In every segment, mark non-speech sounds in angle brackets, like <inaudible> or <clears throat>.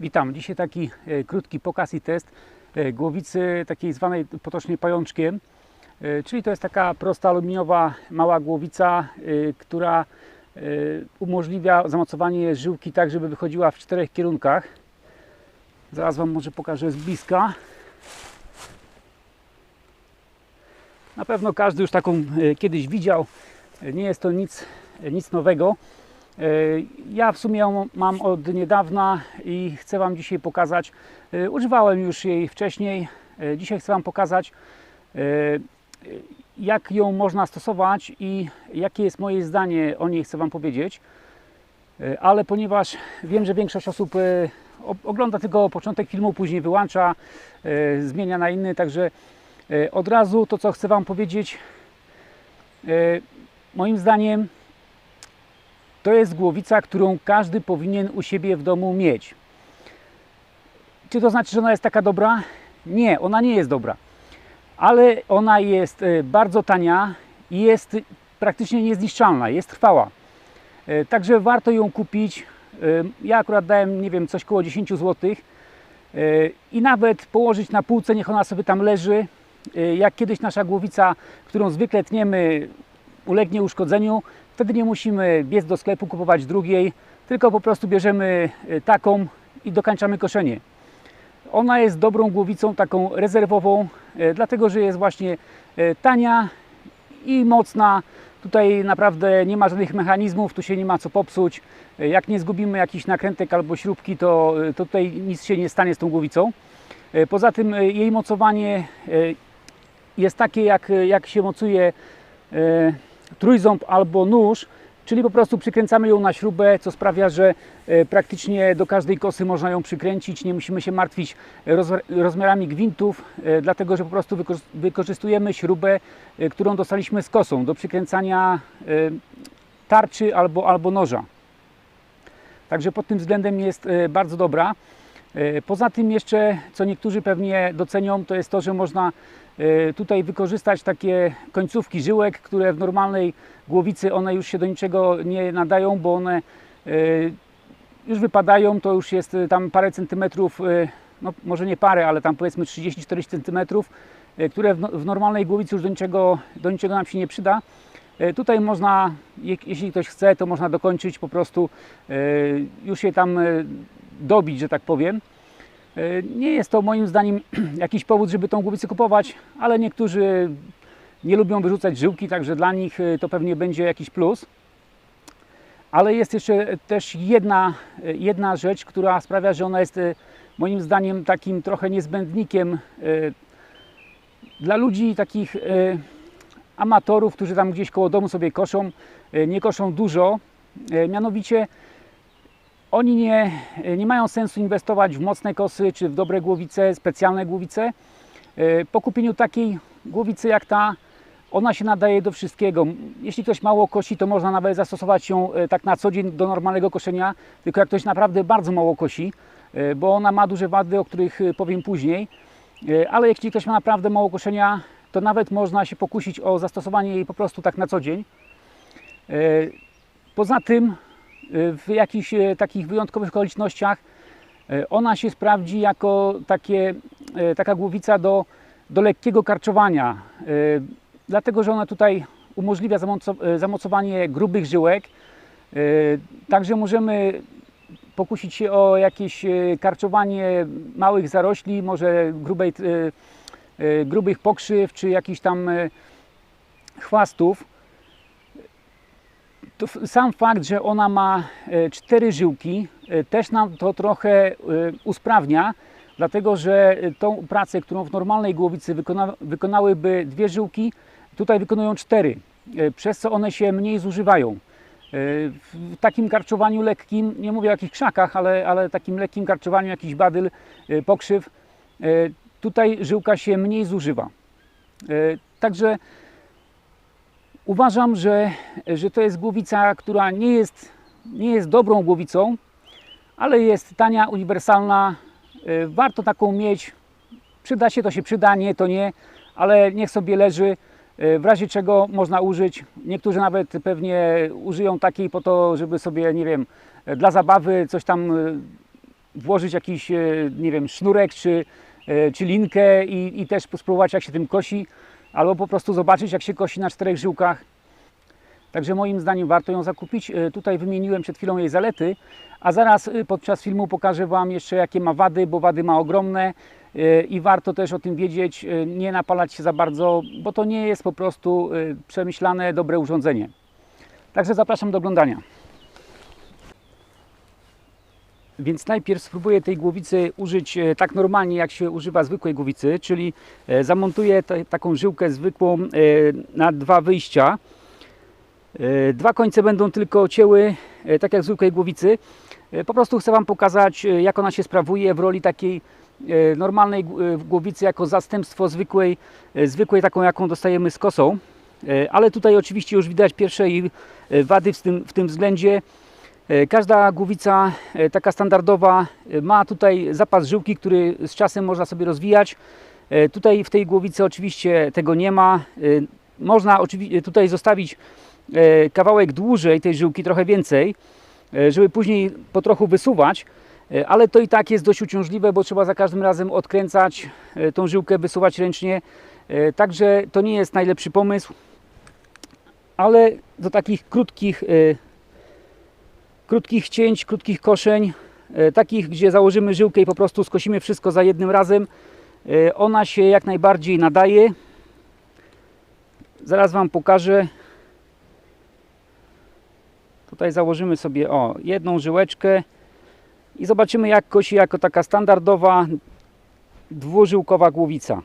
Witam. Dzisiaj taki e, krótki pokaz i test e, głowicy takiej zwanej potocznie pajączkiem. E, czyli to jest taka prosta aluminiowa mała głowica, która umożliwia zamocowanie żyłki tak, żeby wychodziła w czterech kierunkach. Zaraz Wam może pokażę z bliska. Na pewno każdy już taką kiedyś widział. Nie jest to nic, nic nowego. E, Ja w sumie ją mam od niedawna i chcę Wam dzisiaj pokazać. e, Używałem już jej wcześniej. E, Dzisiaj chcę Wam pokazać, jak ją można stosować i jakie jest moje zdanie o niej, chcę Wam powiedzieć. Ale ponieważ wiem, że większość osób ogląda tylko początek filmu, później wyłącza, zmienia na inny, także od razu to, co chcę Wam powiedzieć, moim zdaniem to jest głowica, którą każdy powinien u siebie w domu mieć. Czy to znaczy, że ona jest taka dobra? Nie, ona nie jest dobra. Ale ona jest e, bardzo tania i jest praktycznie niezniszczalna, jest trwała. E, Także warto ją kupić. E, Ja akurat dałem, nie wiem, coś koło 10 zł i nawet położyć na półce, niech ona sobie tam leży. Jak kiedyś nasza głowica, którą zwykle tniemy, ulegnie uszkodzeniu, wtedy nie musimy biec do sklepu, kupować drugiej, tylko po prostu bierzemy e, taką i dokańczamy koszenie. Ona jest dobrą głowicą, taką rezerwową, e, dlatego że jest właśnie e, tania i mocna. Tutaj naprawdę nie ma żadnych mechanizmów, tu się nie ma co popsuć. Jak nie zgubimy jakichś nakrętek albo śrubki, to, to tutaj nic się nie stanie z tą głowicą. Poza tym jej mocowanie jest takie, jak, jak się mocuje trójząb albo nóż, czyli po prostu przykręcamy ją na śrubę, co sprawia, że e, praktycznie do każdej kosy można ją przykręcić, nie musimy się martwić roz, rozmiarami gwintów, e, dlatego że po prostu wyko- wykorzystujemy śrubę, e, którą dostaliśmy z kosą do przykręcania e, tarczy albo, albo noża. Także pod tym względem jest e, bardzo dobra. E, Poza tym jeszcze, co niektórzy pewnie docenią, to jest to, że można e, tutaj wykorzystać takie końcówki żyłek, które w normalnej głowicy one już się do niczego nie nadają, bo one e, już wypadają, to już jest e, tam parę centymetrów, e, no może nie parę, ale tam powiedzmy 30-40 centymetrów, e, które w, no- w normalnej głowicy już do niczego, do niczego nam się nie przyda. E, Tutaj można, je- jeśli ktoś chce, to można dokończyć po prostu, e, już je tam e, dobić, że tak powiem. E, Nie jest to moim zdaniem <clears throat> jakiś powód, żeby tą głowicę kupować, ale niektórzy nie lubią wyrzucać żyłki, także dla nich e, to pewnie będzie jakiś plus. Ale jest jeszcze też jedna, e, jedna rzecz, która sprawia, że ona jest moim zdaniem takim trochę niezbędnikiem dla ludzi takich amatorów, którzy tam gdzieś koło domu sobie koszą, nie koszą dużo. Mianowicie oni nie, nie mają sensu inwestować w mocne kosy czy w dobre głowice, specjalne głowice. E, Po kupieniu takiej głowicy jak ta, ona się nadaje do wszystkiego. Jeśli ktoś mało kosi, to można nawet zastosować ją e, tak na co dzień do normalnego koszenia, tylko jak ktoś naprawdę bardzo mało kosi, e, bo ona ma duże wady, o których powiem później. Ale jeśli ktoś ma naprawdę mało koszenia, to nawet można się pokusić o zastosowanie jej po prostu tak na co dzień. Poza tym, w jakichś e, takich wyjątkowych okolicznościach, e, ona się sprawdzi jako takie, e, taka głowica do, do lekkiego karczowania, dlatego że ona tutaj umożliwia zamoco- zamocowanie grubych żyłek. Także możemy pokusić się o jakieś karczowanie małych zarośli, może grubych pokrzyw, czy jakichś tam chwastów. To sam fakt, że ona ma e, cztery żyłki, e, też nam to trochę e, usprawnia, dlatego że tą pracę, którą w normalnej głowicy wykona, wykonałyby dwie żyłki, tutaj wykonują cztery, przez co one się mniej zużywają. W takim karczowaniu lekkim, nie mówię o jakichś krzakach, ale, ale takim lekkim karczowaniu, jakiś badyl, pokrzyw, tutaj żyłka się mniej zużywa. Także uważam, że, że to jest głowica, która nie jest, nie jest dobrą głowicą, ale jest tania, uniwersalna. E, Warto taką mieć. Przyda się, to się przyda, nie, to nie, ale niech sobie leży. E, W razie czego można użyć. Niektórzy nawet pewnie użyją takiej po to, żeby sobie, nie wiem, dla zabawy coś tam e, włożyć jakiś, nie wiem, sznurek czy, czy linkę i, i też spróbować jak się tym kosi, albo po prostu zobaczyć jak się kosi na czterech żyłkach. Także moim zdaniem warto ją zakupić. E, Tutaj wymieniłem przed chwilą jej zalety, a zaraz e, podczas filmu pokażę Wam jeszcze jakie ma wady, bo wady ma ogromne e, i warto też o tym wiedzieć, nie napalać się za bardzo, bo to nie jest po prostu przemyślane, dobre urządzenie. Także zapraszam do oglądania. Więc najpierw spróbuję tej głowicy użyć e, tak normalnie, jak się używa zwykłej głowicy, czyli e, zamontuję taką żyłkę zwykłą e, na dwa wyjścia. Dwa końce będą tylko cięły, tak jak zwykłej głowicy. Po prostu chcę Wam pokazać, jak ona się sprawuje w roli takiej normalnej głowicy, jako zastępstwo zwykłej, zwykłej taką, jaką dostajemy z kosą. Ale tutaj oczywiście już widać pierwsze jej wady w tym, w tym względzie. E, Każda głowica e, taka standardowa e, ma tutaj zapas żyłki, który z czasem można sobie rozwijać. Tutaj w tej głowicy oczywiście tego nie ma. Można oczywiście tutaj zostawić kawałek dłużej tej żyłki, trochę więcej, żeby później po trochu wysuwać, ale to i tak jest dość uciążliwe, bo trzeba za każdym razem odkręcać tą żyłkę, wysuwać ręcznie. Także to nie jest najlepszy pomysł, ale do takich krótkich, krótkich cięć, krótkich koszeń, e, takich, gdzie założymy żyłkę i po prostu skosimy wszystko za jednym razem, e, ona się jak najbardziej nadaje. Zaraz Wam pokażę. Tutaj założymy sobie o jedną żyłeczkę i zobaczymy jak kosi jako taka standardowa dwużyłkowa głowica.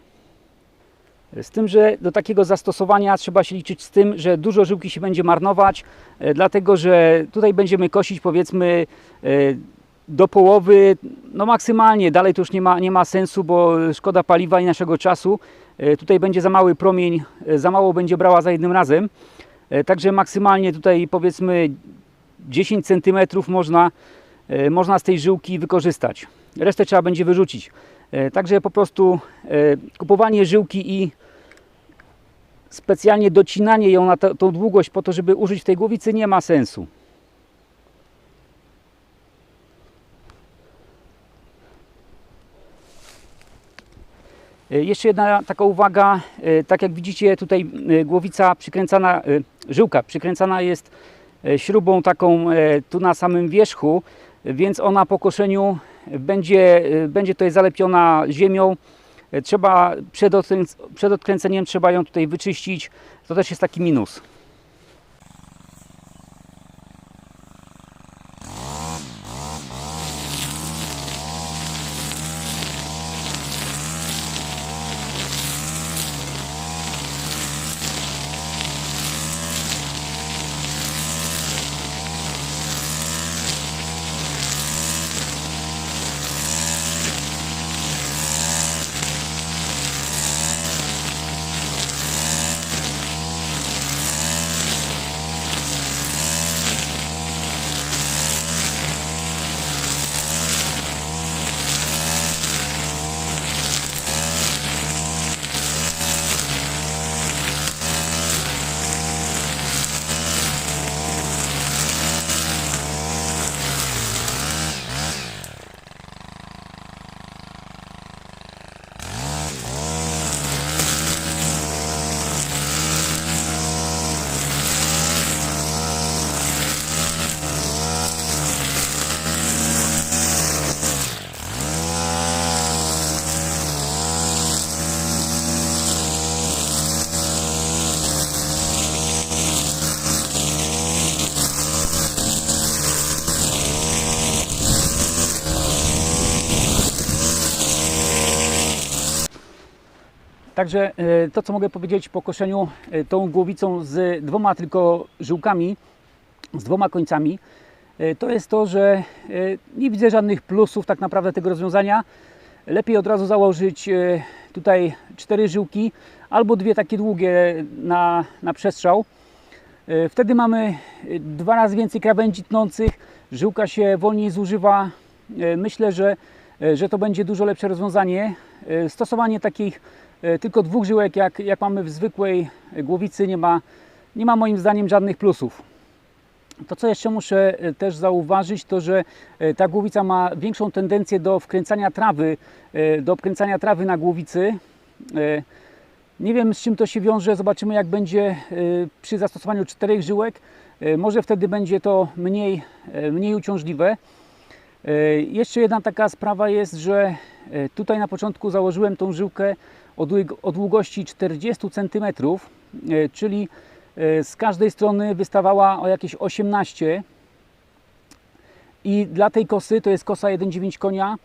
Z tym, że do takiego zastosowania trzeba się liczyć z tym, że dużo żyłki się będzie marnować, e, dlatego że tutaj będziemy kosić powiedzmy e, do połowy, no maksymalnie, dalej to już nie ma, nie ma sensu, bo szkoda paliwa i naszego czasu. E, Tutaj będzie za mały promień, za mało będzie brała za jednym razem. Także maksymalnie tutaj powiedzmy 10 cm można, można z tej żyłki wykorzystać. Resztę trzeba będzie wyrzucić. E, Także po prostu e, kupowanie żyłki i specjalnie docinanie ją na tą długość po to, żeby użyć tej głowicy nie ma sensu. E, Jeszcze jedna taka uwaga, tak jak widzicie tutaj głowica przykręcana, żyłka przykręcana jest śrubą taką tu na samym wierzchu, więc ona po koszeniu będzie, będzie tutaj zalepiona ziemią. Trzeba przed, odkręc- przed odkręceniem trzeba ją tutaj wyczyścić. To też jest taki minus. Także e, to, co mogę powiedzieć po koszeniu e, tą głowicą z dwoma tylko żyłkami, z dwoma końcami, e, to jest to, że nie widzę żadnych plusów tak naprawdę tego rozwiązania. Lepiej od razu założyć tutaj cztery żyłki albo dwie takie długie na, na przestrzał. Wtedy mamy dwa razy więcej krawędzi tnących, żyłka się wolniej zużywa. Myślę, że, że to będzie dużo lepsze rozwiązanie. Stosowanie takich tylko dwóch żyłek, jak, jak mamy w zwykłej głowicy, nie ma, nie ma moim zdaniem żadnych plusów. To, co jeszcze muszę e, też zauważyć, to że e, ta głowica ma większą tendencję do wkręcania trawy, e, do wkręcania trawy na głowicy. E, Nie wiem, z czym to się wiąże. Zobaczymy, jak będzie e, przy zastosowaniu czterech żyłek. E, Może wtedy będzie to mniej, e, mniej uciążliwe. E, Jeszcze jedna taka sprawa jest, że e, tutaj na początku założyłem tą żyłkę o dług- o długości 40 cm, e, czyli z każdej strony wystawała o jakieś 18 i dla tej kosy, to jest kosa 1,9 konia,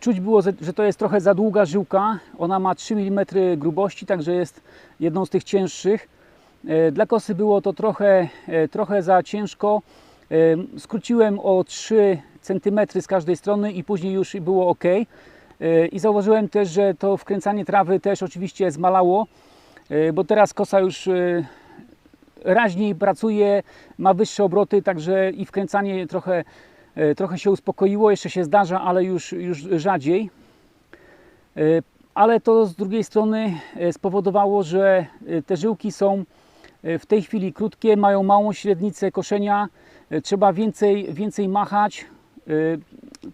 czuć było, że to jest trochę za długa żyłka. Ona ma 3 mm grubości, także jest jedną z tych cięższych. Dla kosy było to trochę, trochę za ciężko. Skróciłem o 3 cm z każdej strony i później już było ok. E, I zauważyłem też, że to wkręcanie trawy też oczywiście zmalało, e, bo teraz kosa już e, raźniej pracuje, ma wyższe obroty, także i wkręcanie trochę, trochę się uspokoiło. Jeszcze się zdarza, ale już, już rzadziej. Ale to z drugiej strony spowodowało, że te żyłki są w tej chwili krótkie, mają małą średnicę koszenia, trzeba więcej, więcej machać. E,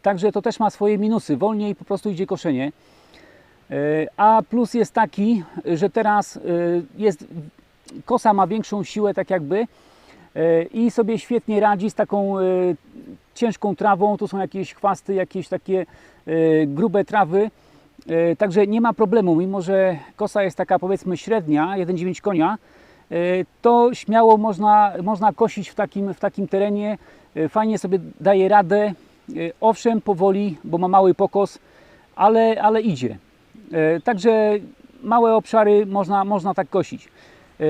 Także to też ma swoje minusy. Wolniej po prostu idzie koszenie. E, A plus jest taki, że teraz e, jest kosa ma większą siłę, tak jakby, i sobie świetnie radzi z taką ciężką trawą. Tu są jakieś chwasty, jakieś takie grube trawy. Także nie ma problemu, mimo że kosa jest taka powiedzmy średnia, 1,9 konia, to śmiało można, można kosić w takim, w takim terenie. E, Fajnie sobie daje radę. E, Owszem, powoli, bo ma mały pokos, ale, ale idzie. Także małe obszary można, można tak kosić.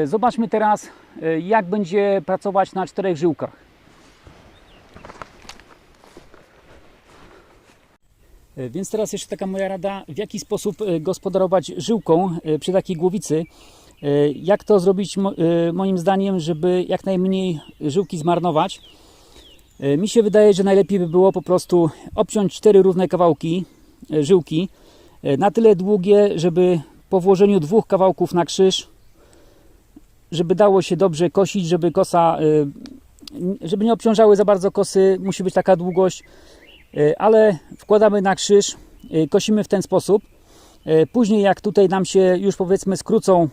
Zobaczmy teraz, jak będzie pracować na czterech żyłkach. Więc teraz jeszcze taka moja rada, w jaki sposób gospodarować żyłką przy takiej głowicy. E, Jak to zrobić e, moim zdaniem, żeby jak najmniej żyłki zmarnować. E, Mi się wydaje, że najlepiej by było po prostu obciąć cztery równe kawałki żyłki, na tyle długie, żeby po włożeniu dwóch kawałków na krzyż, żeby dało się dobrze kosić, żeby kosa, żeby nie obciążały za bardzo kosy, musi być taka długość, ale wkładamy na krzyż, kosimy w ten sposób. E, Później jak tutaj nam się już powiedzmy skrócą e,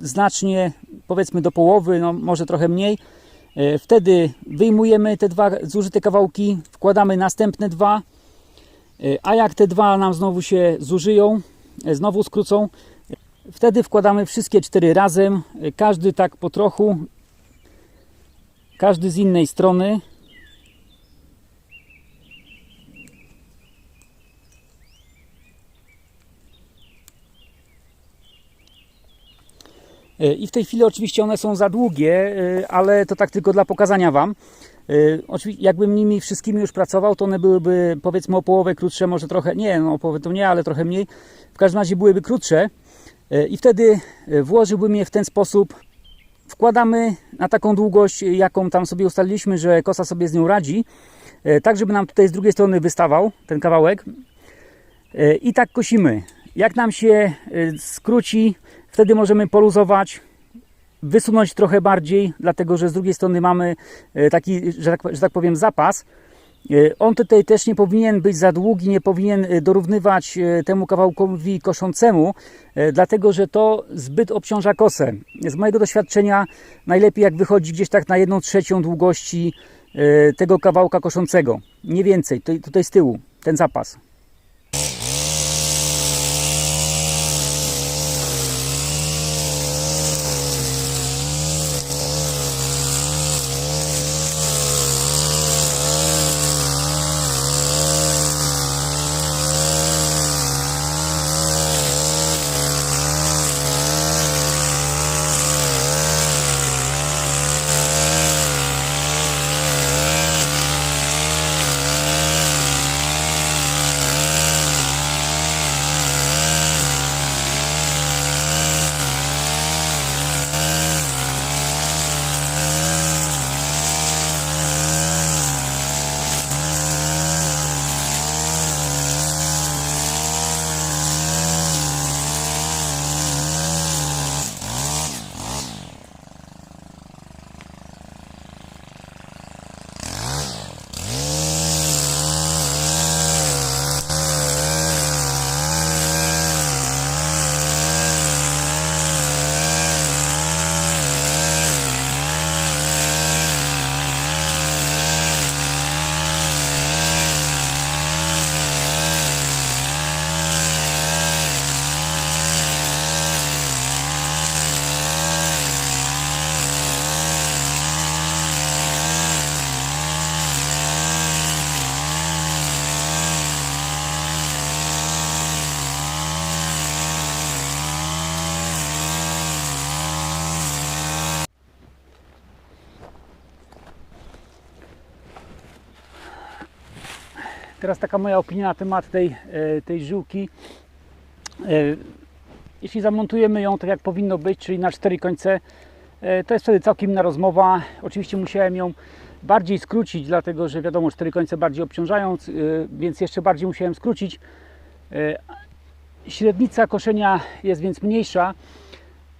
znacznie, powiedzmy do połowy, no może trochę mniej, e, wtedy wyjmujemy te dwa zużyte kawałki, wkładamy następne dwa, a jak te dwa nam znowu się zużyją, znowu skrócą, wtedy wkładamy wszystkie cztery razem, każdy tak po trochu, każdy z innej strony. I w tej chwili oczywiście one są za długie, e, ale to tak tylko dla pokazania Wam. E, Oczywiście, jakbym nimi wszystkimi już pracował, to one byłyby powiedzmy o połowę krótsze, może trochę, nie, no o połowę to nie, ale trochę mniej. W każdym razie byłyby krótsze E, i wtedy e, włożyłbym je w ten sposób. Wkładamy na taką długość, jaką tam sobie ustaliliśmy, że kosa sobie z nią radzi, e, tak żeby nam tutaj z drugiej strony wystawał ten kawałek. E, I tak kosimy. Jak nam się e, skróci, wtedy możemy poluzować, wysunąć trochę bardziej, dlatego że z drugiej strony mamy e, taki, że tak, że tak powiem, zapas. E, On tutaj też nie powinien być za długi, nie powinien e, dorównywać temu kawałkowi koszącemu, dlatego że to zbyt obciąża kosę. Z mojego doświadczenia najlepiej jak wychodzi gdzieś tak na 1 trzecią długości tego kawałka koszącego. Nie więcej, tutaj z tyłu, ten zapas. Teraz taka moja opinia na temat tej, e, tej żyłki. E, Jeśli zamontujemy ją tak jak powinno być, czyli na cztery końce, e, to jest wtedy całkiem inna rozmowa. Oczywiście musiałem ją bardziej skrócić, dlatego że wiadomo, cztery końce bardziej obciążają, więc jeszcze bardziej musiałem skrócić. Średnica koszenia jest więc mniejsza,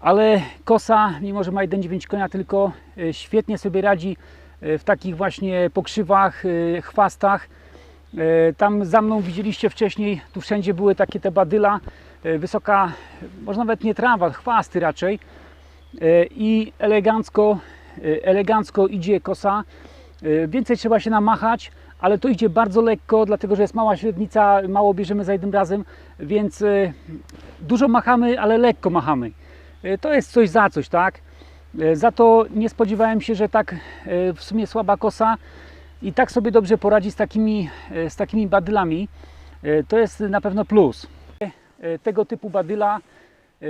ale kosa, mimo że ma 1,9 konia, tylko świetnie sobie radzi w takich właśnie pokrzywach, chwastach. E, Tam za mną widzieliście wcześniej, tu wszędzie były takie te badyla, e, wysoka, może nawet nie trawa, chwasty raczej. E, I elegancko, elegancko idzie kosa. Więcej trzeba się namachać, ale to idzie bardzo lekko, dlatego że jest mała średnica, mało bierzemy za jednym razem, więc dużo machamy, ale lekko machamy. To jest coś za coś, tak? Za to nie spodziewałem się, że tak w sumie słaba kosa i tak sobie dobrze poradzi z takimi, e, z takimi badylami. E, To jest na pewno plus. E, Tego typu badyla,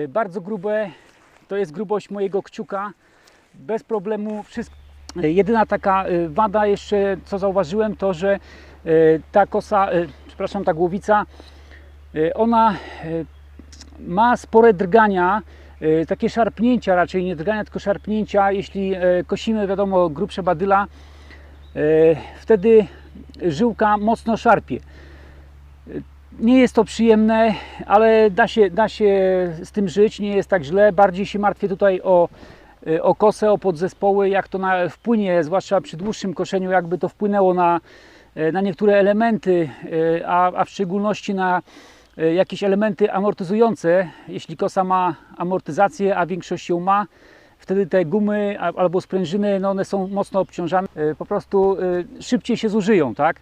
bardzo grube, to jest grubość mojego kciuka, bez problemu wszystko. Jedyna taka wada jeszcze, co zauważyłem, to że ta kosa, przepraszam, ta głowica, ona ma spore drgania, takie szarpnięcia, raczej nie drgania, tylko szarpnięcia. Jeśli kosimy, wiadomo, grubsze badyla, wtedy żyłka mocno szarpie. E, Nie jest to przyjemne, ale da się, da się z tym żyć, nie jest tak źle. Bardziej się martwię tutaj o, e, o kosę, o podzespoły, jak to na, wpłynie, zwłaszcza przy dłuższym koszeniu, jakby to wpłynęło na, e, na niektóre elementy, e, a, a w szczególności na e, jakieś elementy amortyzujące. Jeśli kosa ma amortyzację, a większość ją ma, wtedy te gumy albo sprężyny, no one są mocno obciążane, e, po prostu e, szybciej się zużyją, tak?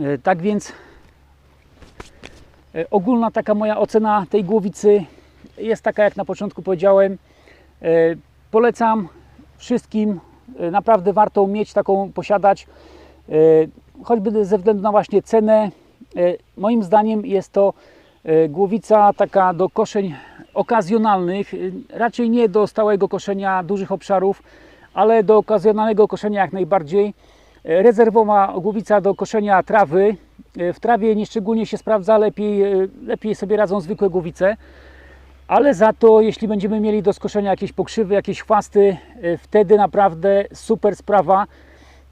E, Tak więc ogólna taka moja ocena tej głowicy jest taka, jak na początku powiedziałem. Polecam wszystkim, naprawdę warto mieć taką, posiadać, choćby ze względu na właśnie cenę. Moim zdaniem jest to głowica taka do koszeń okazjonalnych, e, raczej nie do stałego koszenia dużych obszarów, ale do okazjonalnego koszenia jak najbardziej. E, Rezerwowa głowica do koszenia trawy. E, W trawie nieszczególnie się sprawdza, lepiej, e, lepiej sobie radzą zwykłe głowice. Ale za to, jeśli będziemy mieli do skoszenia jakieś pokrzywy, jakieś chwasty, e, wtedy naprawdę super sprawa.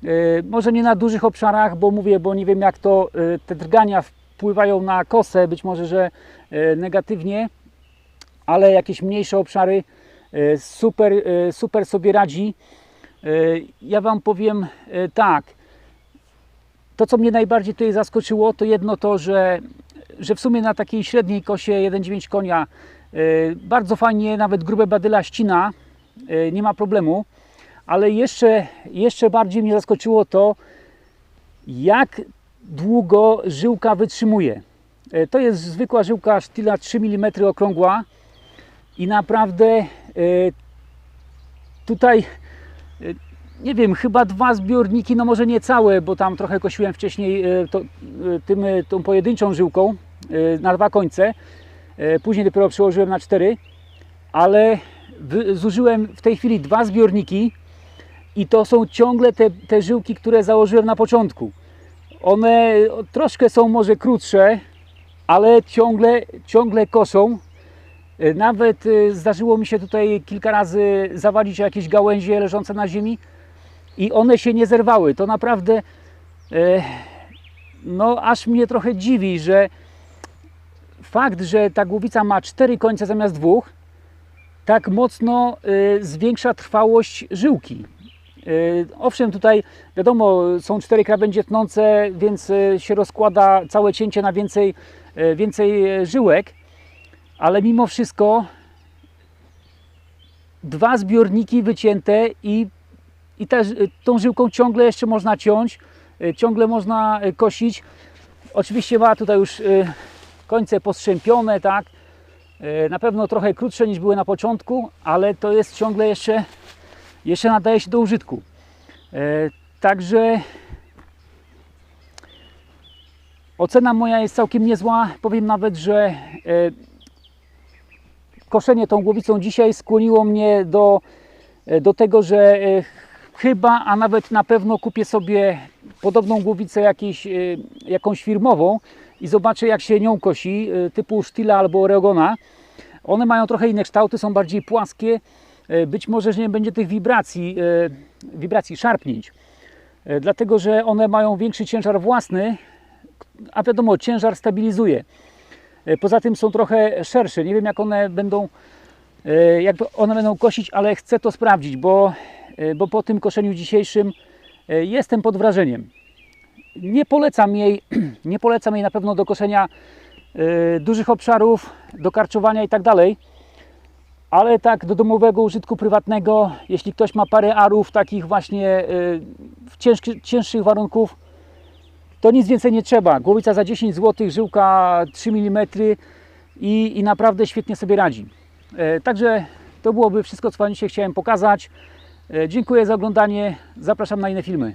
E, Może nie na dużych obszarach, bo mówię, bo nie wiem jak to e, te drgania wpływają na kosę, być może, że e, negatywnie, ale jakieś mniejsze obszary e, super, e, super sobie radzi. Ja Wam powiem tak, to co mnie najbardziej tutaj zaskoczyło, to jedno to, że, że w sumie na takiej średniej kosie 1,9 konia bardzo fajnie, nawet grube badyla ścina, nie ma problemu, ale jeszcze, jeszcze bardziej mnie zaskoczyło to, jak długo żyłka wytrzymuje. E, To jest zwykła żyłka sztyla 3 mm okrągła i naprawdę e, tutaj e, nie wiem, chyba dwa zbiorniki, no może nie całe, bo tam trochę kosiłem wcześniej to, tym, tą pojedynczą żyłką na dwa końce. Później dopiero przełożyłem na cztery, ale zużyłem w tej chwili dwa zbiorniki i to są ciągle te, te żyłki, które założyłem na początku. One troszkę są może krótsze, ale ciągle, ciągle koszą. E, Nawet e, zdarzyło mi się tutaj kilka razy zawalić jakieś gałęzie leżące na ziemi i one się nie zerwały. To naprawdę e, no aż mnie trochę dziwi, że fakt, że ta głowica ma cztery końce zamiast dwóch, tak mocno zwiększa trwałość żyłki. E, Owszem, tutaj wiadomo, są cztery krawędzie tnące, więc e, się rozkłada całe cięcie na więcej, e, więcej żyłek, ale mimo wszystko dwa zbiorniki wycięte i, i e, tą żyłką ciągle jeszcze można ciąć, ciągle można kosić. Oczywiście ma tutaj już końce postrzępione, tak? Na pewno trochę krótsze niż były na początku, ale to jest ciągle jeszcze, jeszcze nadaje się do użytku. E, Także ocena moja jest całkiem niezła. Powiem nawet, że e, koszenie tą głowicą dzisiaj skłoniło mnie do, e, do tego, że chyba, a nawet na pewno kupię sobie podobną głowicę jakieś, e, jakąś firmową i zobaczę jak się nią kosi, typu Stila albo Oregona. One mają trochę inne kształty, są bardziej płaskie. E, Być może, że nie będzie tych wibracji, e, wibracji szarpnięć. E, Dlatego, że one mają większy ciężar własny, a wiadomo, ciężar stabilizuje. Poza tym są trochę szersze. Nie wiem, jak one będą, jak one będą kosić, ale chcę to sprawdzić, bo, bo po tym koszeniu dzisiejszym jestem pod wrażeniem. Nie polecam jej, <clears throat> nie polecam jej na pewno do koszenia dużych obszarów, do karczowania i tak dalej. Ale tak do domowego użytku prywatnego, jeśli ktoś ma parę arów takich właśnie e, w cięższych warunków, to nic więcej nie trzeba. Głowica za 10 zł, żyłka 3 mm i, i naprawdę świetnie sobie radzi. E, także to byłoby wszystko, co Wam dzisiaj chciałem pokazać. E, dziękuję za oglądanie. Zapraszam na inne filmy.